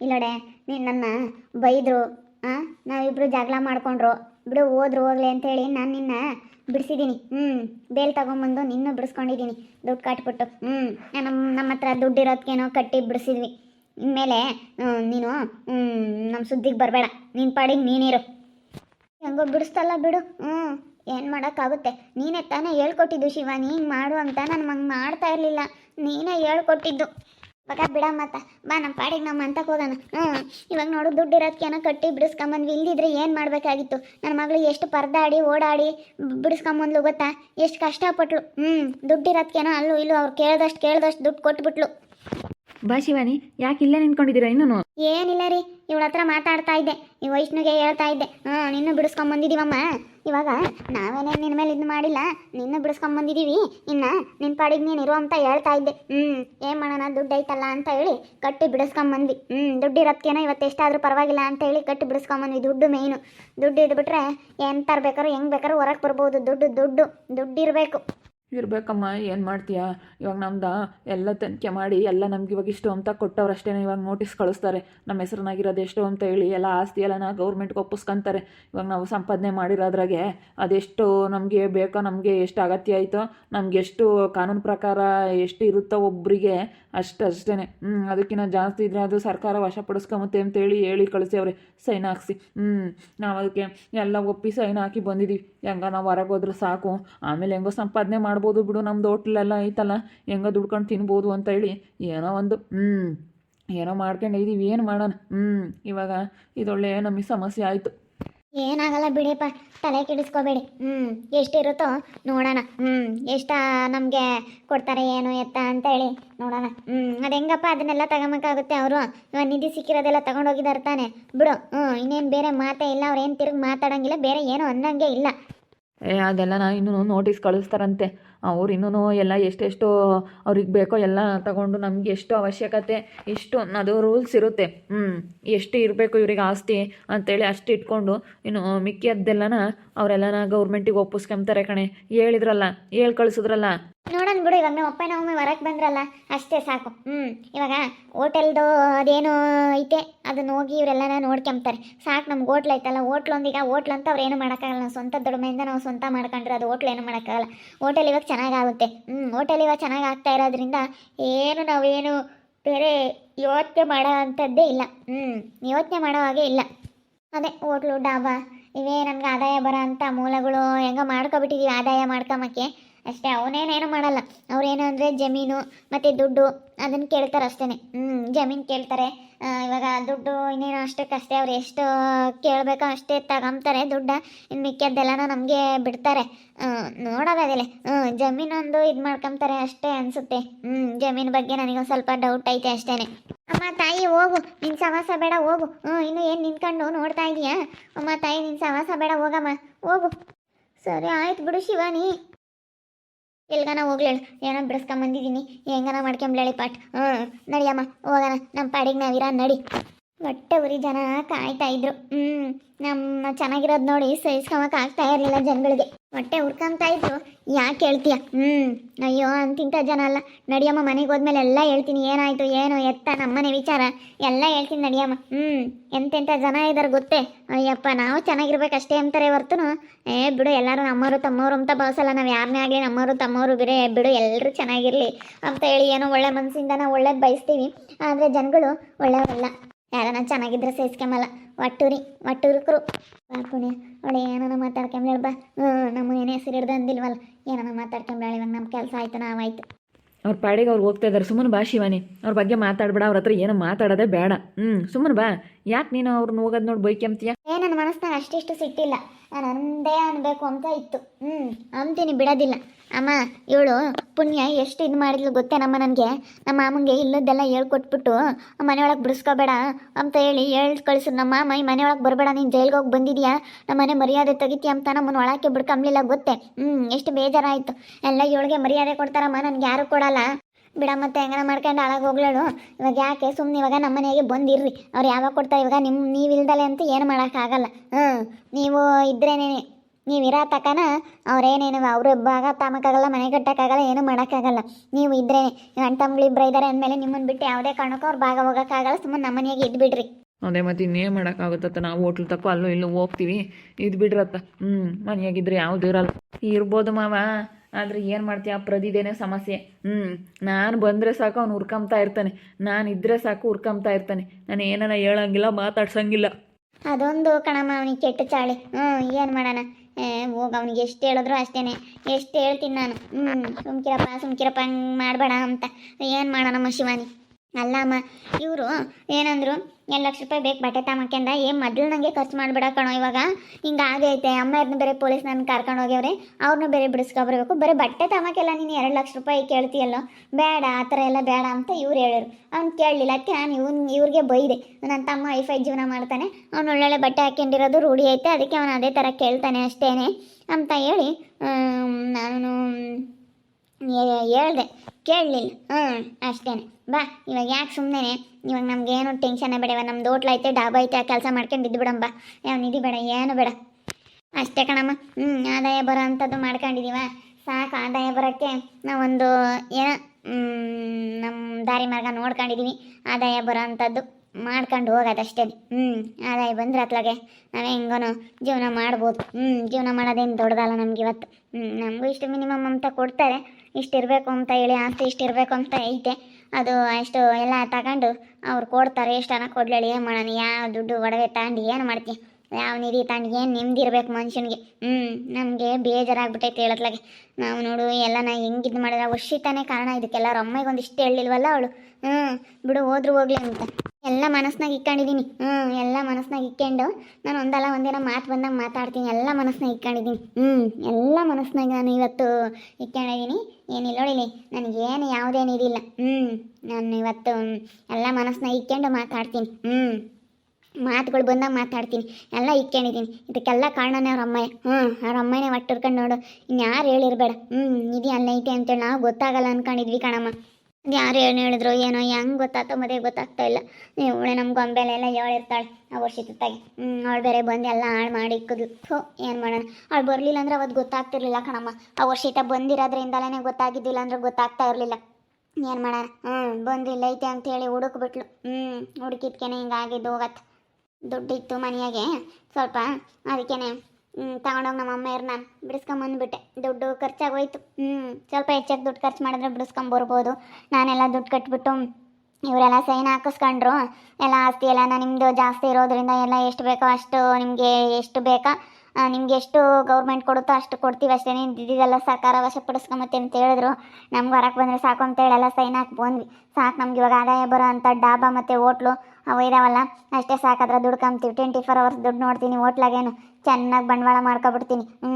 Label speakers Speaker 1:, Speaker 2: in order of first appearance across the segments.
Speaker 1: ಇಲ್ಲೋಡೆ ನೀನು ನನ್ನ ಬೈದರು ಹಾಂ ನಾವಿಬ್ಬರು ಜಗಳ ಮಾಡ್ಕೊಂಡ್ರು. ಬಿಡು, ಹೋದ್ರು, ಹೋಗ್ಲಿ ಅಂತೇಳಿ ನಾನು ನಿನ್ನ ಬಿಡಿಸಿದ್ದೀನಿ ಹ್ಞೂ ಬೇಲ್ ತಗೊಂಬಂದು ನಿನ್ನೂ ಬಿಡಿಸ್ಕೊಂಡಿದ್ದೀನಿ ದುಡ್ಡು ಕಟ್ಬಿಟ್ಟು ಹ್ಞೂ ನಮ್ಮ ನಮ್ಮ ಹತ್ರ ದುಡ್ಡು ಕಟ್ಟಿ ಬಿಡಿಸಿದ್ವಿ. ಇನ್ಮೇಲೆ ನೀನು ನಮ್ಮ ಸುದ್ದಿಗೆ ಬರಬೇಡ. ನಿನ್ನ ಪಾಡಿಗೆ ನೀನಿರು. ಹೆಂಗೋ ಬಿಡಿಸ್ತಲ್ಲ ಬಿಡು ಹ್ಞೂ ಏನು ಮಾಡೋಕ್ಕಾಗುತ್ತೆ? ನೀನೇ ತಾನೇ ಹೇಳ್ಕೊಟ್ಟಿದ್ದು ಶಿವ, ನೀನು ಮಾಡು ಅಂತ ನಾನು ಹಂಗೆ ಮಾಡ್ತಾ ಇರಲಿಲ್ಲ. ನೀನೇ ಹೇಳ್ಕೊಟ್ಟಿದ್ದು. ಇವಾಗ ಬಿಡ ಮತ್ತ ಬಾ ನಮ್ಮ ಪಾಡಿಗೆ ನಮ್ಮ ಅಂತಕ್ಕೆ ಹೋಗೋಣ. ಹ್ಞೂ ಇವಾಗ ನೋಡು ದುಡ್ಡು ಇರೋದಕ್ಕೇನೋ ಕಟ್ಟಿ ಬಿಡಿಸ್ಕೊಂಬಂದ್ವಿ. ಇಲ್ದಿದ್ರೆ ಏನು ಮಾಡಬೇಕಾಗಿತ್ತು? ನನ್ನ ಮಗಳು ಎಷ್ಟು ಪರದಾಡಿ, ಓಡಾಡಿ ಬಿಡಿಸ್ಕೊಂಬಂದ್ಲು ಗೊತ್ತಾ? ಎಷ್ಟು ಕಷ್ಟಪಟ್ಲು. ಹ್ಞೂ ದುಡ್ಡು ಇರೋದಕ್ಕೇನೋ ಅಲ್ಲೂ ಇಲ್ಲೂ ಅವ್ರು ಕೇಳ್ದಷ್ಟು ಕೇಳ್ದಷ್ಟು ದುಡ್ಡು ಕೊಟ್ಬಿಟ್ಲು.
Speaker 2: ಬಾ ಶಿವಾನಿ, ಯಾಕೆ ಇಲ್ಲೇ ನಿಂತ್ಕೊಂಡಿದ್ದೀರಾ ಇನ್ನೂ
Speaker 1: ಏನಿಲ್ಲ ರೀ, ಇವಳ ಹತ್ರ ಮಾತಾಡ್ತಾ ಇದ್ದೆ, ಈ ವೈಷ್ಣುಗೆ ಹೇಳ್ತಾ ಇದ್ದೆ. ಹ್ಞೂ ನಿನ್ನೂ ಬಿಡಿಸ್ಕೊಂಬಂದಿದ್ದೀವಮ್ಮ ಇವಾಗ ನಾವೇನೇ ನಿನ್ನ ಮೇಲೆ ಇದು ಮಾಡಿಲ್ಲ, ನಿನ್ನೂ ಬಿಡಿಸ್ಕೊಂಬಂದಿದ್ದೀವಿ ಇನ್ನು ನಿನ್ನ ಪಾಡಿಗೆ ನೀನು ಇರೋ ಅಂತ ಹೇಳ್ತಾ ಇದ್ದೆ. ಹ್ಞೂ ಏನು ಮಾಡೋಣ, ದುಡ್ಡು ಐತಲ್ಲ ಅಂತ ಹೇಳಿ ಕಟ್ಟಿ ಬಿಡಿಸ್ಕೊಂಬಂದ್ವಿ ಹ್ಞೂ ದುಡ್ಡು ಇರೋದಕ್ಕೇನೋ ಇವತ್ತು ಎಷ್ಟಾದರೂ ಪರವಾಗಿಲ್ಲ ಅಂತ ಹೇಳಿ ಕಟ್ಟಿ ಬಿಡಿಸ್ಕೊಂಬಂದ್ವಿ ದುಡ್ಡು ಮೇಯ್ನು ದುಡ್ಡು ಇದ್ಬಿಟ್ರೆ ಎಂತಾರು ಬೇಕಾದ್ರೂ ಹೆಂಗೆ ಬೇಕಾದ್ರೂ ಹೊರಗೆ ಬರ್ಬೋದು, ದುಡ್ಡು ದುಡ್ಡು ದುಡ್ಡು ಇರಬೇಕು.
Speaker 2: ಇರ್ಬೇಕಮ್ಮ, ಏನು ಮಾಡ್ತೀಯಾ? ಇವಾಗ ನಮ್ದು ಎಲ್ಲ ತನಿಖೆ ಮಾಡಿ, ಎಲ್ಲ ನಮ್ಗೆ ಇವಾಗ ಇಷ್ಟು ಅಂತ ಕೊಟ್ಟವ್ರಷ್ಟೇ ಇವಾಗ ನೋಟಿಸ್ ಕಳಿಸ್ತಾರೆ. ನಮ್ಮ ಹೆಸ್ರನ್ನಾಗಿರೋದು ಎಷ್ಟು ಅಂತ ಹೇಳಿ, ಎಲ್ಲ ಆಸ್ತಿ ಎಲ್ಲ ನಾವು ಗೌರ್ಮೆಂಟ್ಗೆ ಒಪ್ಪಿಸ್ಕೊಂತಾರೆ. ಇವಾಗ ನಾವು ಸಂಪಾದನೆ ಮಾಡಿರೋದ್ರಾಗೆ ಅದೆಷ್ಟು ನಮಗೆ ಬೇಕೋ, ನಮಗೆ ಎಷ್ಟು ಅಗತ್ಯ ಆಯಿತೋ, ನಮ್ಗೆ ಎಷ್ಟು ಕಾನೂನು ಪ್ರಕಾರ ಎಷ್ಟು ಇರುತ್ತೋ ಒಬ್ಬರಿಗೆ ಅಷ್ಟು ಅಷ್ಟೇ ಹ್ಞೂ ಅದಕ್ಕಿಂತ ಜಾಸ್ತಿ ಇದ್ರೆ ಅದು ಸರ್ಕಾರ ವಶಪಡಿಸ್ಕೊಂಬತ್ತೆ ಅಂತೇಳಿ ಹೇಳಿ ಕಳಿಸಿ ಅವ್ರೆ ಸೈನ್ ಹಾಕ್ಸಿ. ಹ್ಞೂ ನಾವು ಅದಕ್ಕೆ ಎಲ್ಲ ಒಪ್ಪಿ ಸೈನ್ ಹಾಕಿ ಬಂದಿದ್ದೀವಿ ಹೆಂಗ ನಾವು ಹೊರಗೆ ಹೋದ್ರೆ ಸಾಕು? ಆಮೇಲೆ ಹೆಂಗೋ ಸಂಪಾದನೆ ಮಾಡ್ಬೋದು ಬಿಡು, ನಮ್ದು ಹೋಟ್ಲೆಲ್ಲ ಐತಲ್ಲ, ಹೆಂಗ ದುಡ್ಕೊಂಡು ತಿನ್ಬೋದು ಅಂತ ಹೇಳಿ ಏನೋ ಒಂದು ಹ್ಞೂ ಏನೋ ಮಾಡ್ಕೊಂಡು ಇದೀವಿ ಏನು ಮಾಡೋಣ ಹ್ಞೂ ಇವಾಗ ಇದೊಳ್ಳೆ ನಮಗೆ ಸಮಸ್ಯೆ ಆಯಿತು.
Speaker 1: ಏನಾಗಲ್ಲ ಬಿಡಿಪ್ಪ, ತಲೆ ಕೆಡಿಸ್ಕೋಬೇಡಿ ಹ್ಞೂ ಎಷ್ಟಿರುತ್ತೋ ನೋಡೋಣ ಹ್ಞೂ ಎಷ್ಟ ನಮಗೆ ಕೊಡ್ತಾರೆ, ಏನು ಎತ್ತ ಅಂತ ಹೇಳಿ ನೋಡೋಣ ಹ್ಞೂ ಅದು ಹೆಂಗಪ್ಪ ಅದನ್ನೆಲ್ಲ ತಗೊಂಬೇಕಾಗುತ್ತೆ ಅವರು ನಿಧಿ ಸಿಕ್ಕಿರೋದೆಲ್ಲ ತಗೊಂಡೋಗಿದ್ದಾರೆ ತಾನೆ, ಬಿಡು ಹ್ಞೂ ಇನ್ನೇನು ಬೇರೆ ಮಾತೇ ಇಲ್ಲ, ಅವ್ರು ಏನು ತಿರುಗಿ ಮಾತಾಡೋಂಗಿಲ್ಲ, ಬೇರೆ ಏನು ಅನ್ನೋಂಗೆ ಇಲ್ಲ.
Speaker 2: ಅದೆಲ್ಲ ನಾ ಇನ್ನೂ ನೋಟಿಸ್ ಕಳಿಸ್ತಾರಂತೆ. ಅವ್ರು ಇನ್ನೂ ಎಲ್ಲ ಎಷ್ಟೆಷ್ಟು ಅವ್ರಿಗೆ ಬೇಕೋ ಎಲ್ಲ ತಗೊಂಡು ನಮ್ಗೆ ಎಷ್ಟು ಅವಶ್ಯಕತೆ, ಇಷ್ಟು ಅದು ರೂಲ್ಸ್ ಇರುತ್ತೆ. ಹ್ಞೂ ಎಷ್ಟು ಇರಬೇಕು ಇವ್ರಿಗೆ ಆಸ್ತಿ ಅಂತೇಳಿ ಅಷ್ಟು ಇಟ್ಕೊಂಡು, ಇನ್ನು ಮಿಕ್ಕಿದ್ದೆಲ್ಲನ ಅವರೆಲ್ಲನ ಗೌರ್ಮೆಂಟಿಗೆ ಒಪ್ಪಿಸ್ಕೊಂತಾರೆ ಕಣೆ. ಹೇಳಿದ್ರಲ್ಲ, ಹೇಳಿ ಕಳಿಸಿದ್ರಲ್ಲ.
Speaker 1: ನೋಡೋಣ ಬಿಡು, ಇವಾಗ ನಮ್ಮ ಅಪ್ಪನ ಒಮ್ಮೆ ಹೊರಗೆ ಬಂದ್ರಲ್ಲ, ಅಷ್ಟೇ ಸಾಕು. ಹ್ಞೂ ಇವಾಗ ಹೋಟೆಲ್ದು ಅದೇನು ಐತೆ ಅದನ್ನ ಹೋಗಿ ಇವರೆಲ್ಲನ ನೋಡ್ಕೊಂತಾರೆ ಸಾಕು ನಮ್ಗೆ ಹೋಟ್ಲ್ ಐತಲ್ಲ, ಹೋಟ್ಲ್ ಒಂದೀಗ, ಹೋಟ್ಲ್ ಅಂತ ಅವ್ರು ಏನು ಮಾಡೋಕ್ಕಾಗಲ್ಲ. ನಾವು ಸ್ವಂತ ದುಡಿಮೆಯಿಂದ ನಾವು ಸ್ವಂತ ಮಾಡ್ಕೊಂಡ್ರೆ ಅದು ಹೋಟ್ಲ್ ಏನು ಮಾಡೋಕ್ಕಾಗಲ್ಲ. ಹೋಟೆಲ್ ಇವಾಗ ಚೆನ್ನಾಗಾಗುತ್ತೆ. ಹ್ಞೂ ಹೋಟೆಲ್ ಇವಾಗ ಚೆನ್ನಾಗಿ ಆಗ್ತಾ ಇರೋದ್ರಿಂದ ಏನು ನಾವೇನು ಬೇರೆ ಯೋಚನೆ ಮಾಡೋ ಅಂಥದ್ದೇ ಇಲ್ಲ. ಹ್ಞೂ ಯೋಚನೆ ಮಾಡೋ ಹಾಗೆ ಇಲ್ಲ. ಅದೇ ಹೋಟ್ಲು, ಡಾಬಾ ಇವೇ ನಮ್ಗೆ ಆದಾಯ ಬರೋ ಅಂಥ ಮೂಲಗಳು ಹೆಂಗೋ ಮಾಡ್ಕೊಬಿಟ್ಟಿದ್ದೀವಿ ಆದಾಯ ಮಾಡ್ಕೊಂಬಕ್ಕೆ ಅಷ್ಟೇ ಅವನೇನೇನು ಮಾಡಲ್ಲ. ಅವ್ರೇನು ಅಂದರೆ ಜಮೀನು ಮತ್ತು ದುಡ್ಡು ಅದನ್ನು ಕೇಳ್ತಾರೆ ಅಷ್ಟೇ ಹ್ಞೂ ಜಮೀನು ಕೇಳ್ತಾರೆ. ಇವಾಗ ದುಡ್ಡು ಇನ್ನೇನು ಅಷ್ಟಕ್ಕಷ್ಟೇ ಅವ್ರು ಎಷ್ಟು ಕೇಳಬೇಕೋ ಅಷ್ಟೇ ತಗೊಂತಾರೆ ದುಡ್ಡ. ಇನ್ನು ಮಿಕ್ಕದ್ದೆಲ್ಲನೂ ನಮಗೆ ಬಿಡ್ತಾರೆ. ಆ, ನೋಡೋದದಿಲ್ಲ ಹ್ಞೂ ಜಮೀನೊಂದು ಇದು ಮಾಡ್ಕೊಂತಾರೆ ಅಷ್ಟೇ ಅನಿಸುತ್ತೆ. ಹ್ಞೂ ಜಮೀನು ಬಗ್ಗೆ ನನಗೊಂದು ಸ್ವಲ್ಪ ಡೌಟ್ ಐತೆ ಅಷ್ಟೇ ಅಮ್ಮ, ತಾಯಿ, ಹೋಗು. ನಿನ್ನ ಸವಾಸ ಬೇಡ, ಹೋಗು. ಹ್ಞೂ ಇನ್ನು ಏನು ನಿಂತ್ಕೊಂಡು ನೋಡ್ತಾ ಇದೀಯಾ? ಅಮ್ಮ, ತಾಯಿ ನಿನ್ನ ಸವಾಸ ಬೇಡ, ಹೋಗಮ್ಮ. ಹೋಗು. ಸರಿ, ಆಯ್ತು ಬಿಡು ಶಿವಾನಿ. ಎಲ್ಗನ ಹೋಗ್ಲೇಳು ಏನೋ ಬಿಡಿಸ್ಕೊಂಬಂದಿದ್ದೀನಿ. ಹೆಂಗನ ಮಾಡ್ಕೊಂಬ್ಲೇಳಿ ಪಾಟ್ ಹ್ಞೂ ನಡಿಯಮ್ಮ ಹೋಗೋಣ. ನಮ್ಮ ಪಾಡಿಗೆ ನಾವಿರ, ನಡಿ. ಹೊಟ್ಟೆ ಉರಿ ಜನ ಕಾಯ್ತಾ ಇದ್ರು. ಹ್ಮ್ ನಮ್ಮ ಚೆನ್ನಾಗಿರೋದು ನೋಡಿ ಸಹಿಸ್ಕೊಂಬಕ್ ಆಗ್ತಾ ಇರಲಿಲ್ಲ ಜನಗಳಿಗೆ. ಹೊಟ್ಟೆ ಹುರ್ಕೊಂತಾ ಇದ್ರು. ಯಾಕೆ ಹೇಳ್ತೀಯ? ಹ್ಮ್, ಅಯ್ಯೋ, ಅಂತಿಂತ ಜನ ಅಲ್ಲ. ನಡಿಯಮ್ಮ, ಮನೆಗೆ ಹೋದ್ಮೇಲೆ ಎಲ್ಲ ಹೇಳ್ತೀನಿ. ಏನಾಯ್ತು, ಏನು ಎತ್ತ, ನಮ್ಮನೆ ವಿಚಾರ. ಎಲ್ಲ ಹೇಳ್ತೀನಿ ನಡಿಯಮ್ಮ. ಹ್ಮ್ ಎಂತೆಂಥ ಜನ ಇದ್ದಾರೆ ಗೊತ್ತೇ? ಅಯ್ಯಪ್ಪ, ನಾವು ಚೆನ್ನಾಗಿರ್ಬೇಕಷ್ಟೇ ಅಂತಾರೆ ಹೊರ್ತುನು. ಏ, ಬಿಡು, ಎಲ್ಲರೂ ನಮ್ಮವರು ತಮ್ಮವರು ಅಂತ ಭಾವಿಸಲ್ಲ. ನಾವು ಯಾರನ್ನೇ ಆಗಲಿ ನಮ್ಮವರು ತಮ್ಮವರು ಬಿರೆ ಬಿಡು ಎಲ್ಲರೂ ಚೆನ್ನಾಗಿರಲಿ. ಅಂತ ಹೇಳಿ ಏನೋ ಒಳ್ಳೆ ಮನಸ್ಸಿಂದ ನಾವು ಒಳ್ಳೇದು ಬಯಸ್ತೀವಿ ಆದರೆ ಜನಗಳು ಒಳ್ಳೆಯವರಲ್ಲ. ಯಾರನ್ನ ಚೆನ್ನಾಗಿದ್ರೆ ಸೇಸ್ಕೊಂಬಲ್ಲ ಒಟ್ಟೂರಿ ಒಟ್ಟೂರ್ಕರು. ಬಾ ಪುಣ್ಯ. ಅವಳು ಏನನ ಮಾತಾಡ್ಕೊಂಬ್ಲೇಳು ಬಾ. ಹ್ಞೂ ನಮ್ಮ ಏನೇ ಹೆಸರು ಹಿಡ್ದು ಅಂದಿಲ್ವಲ್ಲ. ಏನನ್ನ ಮಾತಾಡ್ಕೊಂಬ್ಲೇಳು ಇವಾಗ ನಮ್ಮ ಕೆಲಸ ಆಯ್ತು ನಾವಾಯ್ತು
Speaker 2: ಅವ್ರ ಪಾಡಿಗೆ ಅವ್ರು ಹೋಗ್ತಾ ಇದ್ದಾರೆ ಸುಮ್ಮನೆ ಬಾ ಶಿವಾನಿ. ಅವ್ರ ಬಗ್ಗೆ ಮಾತಾಡ್ಬೇಡ. ಅವ್ರ ಹತ್ರ ಏನೋ ಮಾತಾಡೋದೇ ಬೇಡ. ಹ್ಞೂ ಸುಮ್ಮನೆ ಬಾ. ಯಾಕೆ ನೀನು ಅವ್ರನ್ನ ಹೋಗೋದು ನೋಡಿ ಬೈಕೆಂತೀಯ
Speaker 1: ಏ ನನ್ನ ಮನಸ್ಸಿನಾಗ ಅಷ್ಟಿಷ್ಟು ಸಿಟ್ಟಿಲ್ಲ. ನಾನು ಅನ್ನಬೇಕು ಅಂತ ಇತ್ತು. ಹ್ಞೂ ಅಂತೀನಿ, ಬಿಡೋದಿಲ್ಲ. ಅಮ್ಮ, ಇವಳು ಪುಣ್ಯ ಎಷ್ಟು ಇದು ಮಾಡಿದ್ಲು ಗೊತ್ತೇ ನಮ್ಮ ನನಗೆ? ನಮ್ಮ ಮಾಮಂಗೆ ಇಲ್ಲದ್ದೆಲ್ಲ ಹೇಳ್ಕೊಟ್ಬಿಟ್ಟು ಮನೆಯೊಳಗೆ ಬಿಡಿಸ್ಕೋಬೇಡ ಅಂತ ಹೇಳಿ ಹೇಳಿ ಕಳಿಸಿದ್ರು ನಮ್ಮ ಮಾಮ, ಈ ಮನೆಯೊಳಗೆ ಬರಬೇಡ, ನೀನು ಜೈಲ್ಗೆ ಹೋಗಿ ಬಂದಿದ್ಯಾ? ನಮ್ಮ ಮನೆ ಮರ್ಯಾದೆ ತೆಗಿತೀಯ ಅಂತ ನಮ್ಮನ್ನು ಒಳಕ್ಕೆ ಬಿಡ್ಕಂಬ್ಲಿಲ್ಲ ಗೊತ್ತೇ? ಹ್ಞೂ ಎಷ್ಟು ಬೇಜಾರಾಯಿತು. ಎಲ್ಲ ಇವಳಿಗೆ ಮರ್ಯಾದೆ ಕೊಡ್ತಾರಮ್ಮ, ನನಗೆ ಯಾರು ಕೊಡಲ್ಲ. ಬಿಡ, ಮತ್ತೆ ಹೆಂಗನ ಮಾಡ್ಕೊಂಡು ಆಳಾಗ ಹೋಗ್ಲೇಳು ಇವಾಗ ಯಾಕೆ? ಸುಮ್ಮನೆ ಇವಾಗ ನಮ್ಮ ಮನೆಗೆ ಬಂದಿರ್ರಿ. ಅವ್ರು ಯಾವಾಗ ಕೊಡ್ತಾರೆ? ಇವಾಗ ನಿಮ್ಮ ನೀವು ಇಲ್ದಲೆ ಅಂತ ಏನು ಮಾಡೋಕ್ಕಾಗಲ್ಲ. ಹ್ಞೂ ನೀವು ಇದ್ರೇನೆ, ನೀವು ಇರೋ ತಕನ ಅವ್ರೇನೇನು, ಅವರು ಭಾಗ ತಾಮಕ್ಕಾಗಲ್ಲ ಮನೆ ಕಟ್ಟೋಕ್ಕಾಗಲ್ಲ, ಏನು ಮಾಡೋಕ್ಕಾಗಲ್ಲ. ನೀವು ಇದ್ರೇನೆ. ಅಣ್ಣ ತಮ್ಮಗಳು ಇಬ್ಬರು ಇದ್ದಾರೆ ಅಂದಮೇಲೆ ನಿಮ್ಮನ್ನು ಬಿಟ್ಟು ಯಾವುದೇ ಕಾರಣಕ್ಕೂ ಅವ್ರು ಭಾಗ ಹೋಗೋಕ್ಕಾಗಲ್ಲ ಸುಮ್ಮನೆ ನಮ್ಮ ಮನೆಗೆ ಇದ್ಬಿಡ್ರಿ
Speaker 2: ಅದೇ ಮತ್ತೆ ಇನ್ನೇನು ಮಾಡೋಕ್ಕಾಗುತ್ತತ್ತ ನಾವು ಹೋಟ್ಲ್ ತಪ್ಪ ಅಲ್ಲೂ ಇಲ್ಲೂ ಹೋಗ್ತೀವಿ. ಇದು ಬಿಡ್ರತ್ತ. ಹ್ಞೂ ಮನೆಯಾಗಿದ್ರೆ ಯಾವ್ದು ಇರಲ್ಲ. ಇರ್ಬೋದು ಮಾವ. ಆದರೆ ಏನು ಮಾಡ್ತೀಯ ಪ್ರದಿದೇನೆ ಸಮಸ್ಯೆ. ಹ್ಞೂ ನಾನು ಬಂದರೆ ಸಾಕು, ಅವ್ನು ಹುರ್ಕೊಂಬ್ತಾ ಇರ್ತಾನೆ. ನಾನು ಇದ್ದರೆ ಸಾಕು, ಹುರ್ಕೊಂಬ್ತಾ ಇರ್ತಾನೆ. ನಾನು ಏನಾರ ಹೇಳಂಗಿಲ್ಲ, ಮಾತಾಡ್ಸಂಗಿಲ್ಲ.
Speaker 1: ಅದೊಂದು ಕಣಮ್ಮ, ಅವನಿಗೆ ಕೆಟ್ಟ ಚಾಳಿ. ಹ್ಞೂ ಏನು ಮಾಡೋಣ? ಹೋಗಿ, ಅವ್ನಿಗೆ ಎಷ್ಟು ಹೇಳಿದ್ರು ಅಷ್ಟೇನೆ. ಎಷ್ಟು ಹೇಳ್ತೀನಿ ನಾನು? ಹ್ಞೂ ಸುಮ್ಕಿರಪ್ಪ ಸುಮ್ಕಿರಪ್ಪ, ಹಂಗೆ ಮಾಡಬೇಡ ಅಂತ. ಏನು ಮಾಡೋಣಮ್ಮ ಶಿವಾನಿ? ಅಲ್ಲಮ್ಮ, ಇವರು ಏನಂದ್ರು ಎರಡು ಲಕ್ಷ ರೂಪಾಯಿ ಬೇಕು ಬಟ್ಟೆ ತಮ್ಮಕ್ಕೆಂದ ಏನು ಮೊದಲು ನನಗೆ ಖರ್ಚು ಮಾಡಿಬಿಡ ಕಣೋ ಇವಾಗ. ಹಿಂಗೆ ಆಗೈತೆ ಅಮ್ಮ ಇರ್ನ ಬೇರೆ ಪೊಲೀಸ್ ನನ್ನ ಕರ್ಕೊಂಡು ಹೋಗ್ಯವ್ರೆ ಅವ್ರನ್ನೂ ಬೇರೆ ಬಿಡಿಸ್ಕೊಬರ್ಬೇಕು. ಬರೀ ಬಟ್ಟೆ ತಮ್ಮಕ್ಕೆಲ್ಲ ನೀನು ಎರಡು ಲಕ್ಷ ರೂಪಾಯಿ ಕೇಳ್ತೀಯಲ್ಲೋ? ಬೇಡ, ಆ ಥರ ಎಲ್ಲ ಬೇಡ ಅಂತ ಇವ್ರು ಹೇಳಿದ್ರು ಅವ್ನು ಕೇಳಲಿಲ್ಲ ಅದಕ್ಕೆ ನಾನು ಇವನ್, ಇವ್ರಿಗೆ ಬೈದೆ. ನನ್ನ ತಮ್ಮ ಐಫೈ ಜೀವನ ಮಾಡ್ತಾನೆ, ಅವ್ನು ಒಳ್ಳೊಳ್ಳೆ ಬಟ್ಟೆ ಹಾಕೊಂಡಿರೋದು ರೂಢಿ ಐತೆ, ಅದಕ್ಕೆ ಅವನು ಅದೇ ಥರ ಕೇಳ್ತಾನೆ ಅಷ್ಟೇನೆ. ಅಂತ ಹೇಳಿ ನಾನು ಹೇಳ್ದೆ, ಕೇಳಲಿಲ್ಲ. ಹ್ಞೂ ಅಷ್ಟೇನೆ. ಬಾ, ಇವಾಗ ಯಾಕೆ ಸುಮ್ಮನೆ ಇವಾಗ ಏನು ಟೆನ್ಷನ್ ಬೇಡ, ಇವಾಗ ನಮ್ದು ಹೋಟ್ಲ್ ಐತೆ, ಡಾಬಾ ಐತೆ ಕೆಲಸ ಮಾಡ್ಕೊಂಡು ಇದ್ದು ಬಿಡಂಬ ಯಾವ ನಿಧಿ ಬೇಡ, ಏನು ಬೇಡ. ಅಷ್ಟೇ ಕಣಮ್ಮ. ಹ್ಞೂ ಆದಾಯ ಬರೋ ಅಂಥದ್ದು ಮಾಡ್ಕೊಂಡಿದೀವ. ಸಾಕು, ಆದಾಯ ಬರೋಕ್ಕೆ ನಾವೊಂದು, ಏನೋ ನಮ್ಮ ದಾರಿ ಮಾರ್ಗ ನೋಡ್ಕೊಂಡಿದ್ದೀವಿ ಆದಾಯ ಬರೋ ಅಂಥದ್ದು. ಮಾಡ್ಕೊಂಡು ಹೋಗೋದಷ್ಟೇ. ಹ್ಞೂ ಆದಾಯ ಬಂದ್ರೆ ಅತ್ಲಾಗೆ ನಾವೇ ಹೆಂಗೋನೋ ಜೀವನ ಮಾಡ್ಬೋದು. ಹ್ಞೂ ಜೀವನ ಮಾಡೋದೇನು ದೊಡ್ಡದಲ್ಲ ನಮ್ಗೆ ಇವತ್ತು ಹ್ಞೂ ನಮಗೂ ಇಷ್ಟು ಮಿನಿಮಮ್ ಅಂತ ಕೊಡ್ತಾರೆ. ಇಷ್ಟು ಇರಬೇಕು ಅಂತ ಹೇಳಿ ಆಸ್ತಿ ಇಷ್ಟು ಇರಬೇಕು ಅಂತ ಐತೆ. ಅದು ಅಷ್ಟು ಎಲ್ಲ ತಗೊಂಡು ಅವ್ರು ಕೊಡ್ತಾರೆ. ಎಷ್ಟನ ಕೊಡ್ಲೇಳಿ ಏನು ಮಾಡೋಣ? ಯಾವ ದುಡ್ಡು ಒಡವೆ ತಗೊಂಡು ಏನು ಮಾಡ್ತೀನಿ ಯಾವ ನಿಧಿ ತಗೊಂಡು ಏನು ನೆಮ್ಮದಿ ಇರ್ಬೇಕು ಮನುಷ್ಯನಿಗೆ? ಹ್ಞೂ ನಮಗೆ ಬೇಜಾರಾಗ್ಬಿಟ್ಟೈತೆ ಹೇಳತ್ಲಾಗೆ. ನಾವು ನೋಡು, ಎಲ್ಲ ನಾ ಹೆಂಗೆ ಇದು ಮಾಡಿದ್ರೆ ವರ್ಷಿತಾನೆ ಕಾರಣ ಇದಕ್ಕೆಲ್ಲ. ಅವ್ರ ಅಮ್ಮಗೆ ಒಂದಿಷ್ಟು ಹೇಳಿಲ್ವಲ್ಲ ಅವಳು? ಹ್ಞೂ ಬಿಡು, ಹೋದ್ರು ಹೋಗ್ಲಿ ಅಂತ. ಎಲ್ಲ ಮನಸ್ನಾಗ ಇಕ್ಕೊಂಡಿದ್ದೀನಿ ಹ್ಞೂ ಎಲ್ಲ ಮನಸ್ನಾಗ ಇಕ್ಕೊಂಡು ನಾನು ಒಂದಲ್ಲ ಒಂದಿನ ಮಾತು ಬಂದಾಗ ಮಾತಾಡ್ತೀನಿ. ಎಲ್ಲ ಮನಸ್ನಾಗ ಇಕ್ಕೊಂಡಿದ್ದೀನಿ ಹ್ಞೂ ಎಲ್ಲ ಮನಸ್ನಾಗ ನಾನು ಇವತ್ತು ಇಕ್ಕೊಂಡಿದ್ದೀನಿ ಏನಿಲ್ಲ ನೋಡಿಲಿ, ನನಗೇನು ಯಾವುದೇನು ಇದಿಲ್ಲ ಹ್ಞೂ ನಾನು ಇವತ್ತು ಎಲ್ಲ ಮನಸ್ನಾಗ ಇಕ್ಕೊಂಡು ಮಾತಾಡ್ತೀನಿ. ಹ್ಞೂ ಮಾತುಗಳು ಬಂದಾಗ ಮಾತಾಡ್ತೀನಿ. ಎಲ್ಲ ಇಕ್ಕೊಂಡಿದ್ದೀನಿ ಇದಕ್ಕೆಲ್ಲ ಕಾರಣನೇ ಅವ್ರ ಅಮ್ಮಯ್ಯ. ಹ್ಞೂ ಅವ್ರ ಅಮ್ಮನೇ ಒಟ್ಟಿರ್ಕೊಂಡು ನೋಡು. ಇನ್ಯಾರು ಹೇಳಿರ್ಬೇಡ. ಹ್ಞೂ ಇದು ಅಲ್ಲೈತೆ ಅಂತೇಳಿ ನಾವು ಗೊತ್ತಾಗಲ್ಲ ಅನ್ಕೊಂಡಿದ್ವಿ ಕಣಮ್ಮ. ಯಾರು ಏನು ಹೇಳಿದ್ರು, ಏನೋ, ಹೆಂಗೆ ಗೊತ್ತಾಗ್ತೋ ಮದುವೆ ಗೊತ್ತಾಗ್ತಾ ಇಲ್ಲ. ಇವಳೆ ನಮ್ಮ ಗೊಂಬೆಲೆಲ್ಲ ಹೇಳಿರ್ತಾಳೆ ಆ ವರ್ಷಿತ್ತಾಗಿ. ಹ್ಞೂ ಅವಳು ಬೇರೆ ಬಂದು ಎಲ್ಲ ಹಾಳು ಮಾಡಿ ಇಕ್ಕಿದ್ಲು. ಏನು ಮಾಡೋಣ. ಅವಳು ಬರಲಿಲ್ಲ ಅಂದ್ರೆ ಅವತ್ತು ಗೊತ್ತಾಗ್ತಿರ್ಲಿಲ್ಲ ಕಣಮ್ಮ. ಆ ವರ್ಷಿತ ಬಂದಿರೋದ್ರಿಂದಲೇ ಗೊತ್ತಾಗಿದ್ದಿಲ್ಲ ಅಂದ್ರೆ ಗೊತ್ತಾಗ್ತಾ ಇರಲಿಲ್ಲ. ಏನು ಮಾಡೋಣ? ಹ್ಞೂ ಬಂದಿಲ್ಲ ಐತೆ ಅಂತೇಳಿ ಹುಡುಕ್ಬಿಟ್ಲು ಹ್ಞೂ ಹುಡುಕಿದ್ಕೇನೆ ಹಿಂಗಾಗಿದ್ದು ಹೋಗತ್ತೆ ದುಡ್ಡಿತ್ತು ಮನೆಯಾಗೆ. ಸ್ವಲ್ಪ ಅದಕ್ಕೇನೆ ತಗೊಂಡೋಗಿ ನಮ್ಮ ಅಮ್ಮ ನಾನು ಬಿಡಿಸ್ಕೊಂಬಂದ್ಬಿಟ್ಟೆ. ದುಡ್ಡು ಖರ್ಚಾಗೋಯ್ತು. ಹ್ಞೂ ಸ್ವಲ್ಪ ಹೆಚ್ಚಾಗಿ ದುಡ್ಡು ಖರ್ಚು ಮಾಡಿದ್ರೆ ಬಿಡಿಸ್ಕೊಂಬರ್ಬೋದು. ನಾನೆಲ್ಲ ದುಡ್ಡು ಕಟ್ಬಿಟ್ಟು ಇವರೆಲ್ಲ ಸೈನ್ ಹಾಕಿಸ್ಕೊಂಡ್ರು. ಎಲ್ಲ ಆಸ್ತಿ ಎಲ್ಲ ನಿಮ್ಮದು ಜಾಸ್ತಿ ಇರೋದ್ರಿಂದ ಎಲ್ಲ ಎಷ್ಟು ಬೇಕೋ ಅಷ್ಟು ನಿಮಗೆ ಎಷ್ಟು ಬೇಕಾ? ನಿಮ್ಗೆ ಎಷ್ಟು ಗೌರ್ಮೆಂಟ್ ಕೊಡುತ್ತೋ ಅಷ್ಟು ಕೊಡ್ತೀವಿ ಅಷ್ಟೇ. ಇದ್ದಿದ್ದೆಲ್ಲ ಸರ್ಕಾರ ವಶಪಡಿಸ್ಕೊಂಬತ್ತೆ ಅಂತ ಹೇಳಿದ್ರು. ನಮ್ಗೆ ಹೊರಗೆ ಬಂದರೆ ಸಾಕು ಅಂತೇಳಿ ಎಲ್ಲ ಸೈನ್ ಹಾಕಿ ಬಂದ್ವಿ. ಸಾಕು ನಮ್ಗೆ ಇವಾಗ ಆದಾಯ ಬರೋ ಅಂಥ ಡಾಬಾ ಮತ್ತು ಹೋಟ್ಲು ಅವು ಇದಾವಲ್ಲ? ಅಷ್ಟೇ ಸಾಕಾದ್ರೆ ದುಡ್ಕೊಂತೀವಿ ಟ್ವೆಂಟಿ ಫೋರ್ ಅವರ್ಸ್ ದುಡ್ಡು ನೋಡ್ತೀನಿ, ಹೋಟ್ಲಾಗೇನು ಚೆನ್ನಾಗಿ ಬಂಡವಾಳ ಮಾಡ್ಕೊಬಿಡ್ತೀನಿ. ಹ್ಞೂ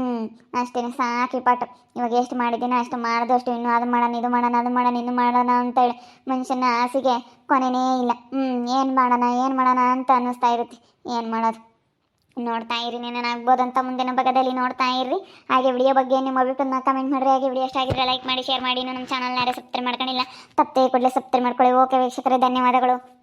Speaker 1: ಅಷ್ಟೇ ಸಾಕಿ ಪಾಠ. ಇವಾಗ ಎಷ್ಟು ಮಾಡಿದ್ದೀನಿ ಅಷ್ಟು ಮಾಡಿದಷ್ಟು ಇನ್ನು ಅದು ಮಾಡೋಣ, ಇದು ಮಾಡೋಣ, ಅದು ಮಾಡೋಣ ಇದು ಮಾಡೋಣ ಅಂತೇಳಿ ಮನುಷ್ಯನ ಆಸೆಗೆ ಕೊನೆನೇ ಇಲ್ಲ. ಹ್ಞೂ ಏನು ಮಾಡೋಣ ಏನು ಮಾಡೋಣ ಅಂತ ಅನ್ನಿಸ್ತಾ ಇರುತ್ತೆ. ಏನು ಮಾಡೋದು? ನೋಡ್ತಾ ಇರಿ ಆಗ್ಬೋದು ಅಂತ ಮುಂದಿನ ಭಾಗದಲ್ಲಿ ನೋಡ್ತಾ ಇರ್ರಿ ಹಾಗೆ ವಿಡಿಯೋ ಬಗ್ಗೆ ನಿಮ್ಮ ಅಭಿಪ್ರಾಯ ಕಮೆಂಟ್ ಮಾಡಿರಿ. ಹಾಗೆ ವಿಡಿಯೋ ಎಷ್ಟು ಆಗಿದ್ರೆ ಲೈಕ್ ಮಾಡಿ ಶೇರ್ ಮಾಡಿ. ನಮ್ಮ ಚಾನಲ್ನ ಯಾರೇ ಸಬ್ಸ್ಕ್ರೈಬ್ ಮಾಡ್ಕೊಂಡಿಲ್ಲ ತಪ್ಪೇ ಕೂಡಲೇ ಸಬ್ಸ್ಕ್ರೈಬ್ ಮಾಡ್ಕೊಳ್ಳಿ. ಓಕೆ ವೀಕ್ಷಕರೇ, ಧನ್ಯವಾದಗಳು.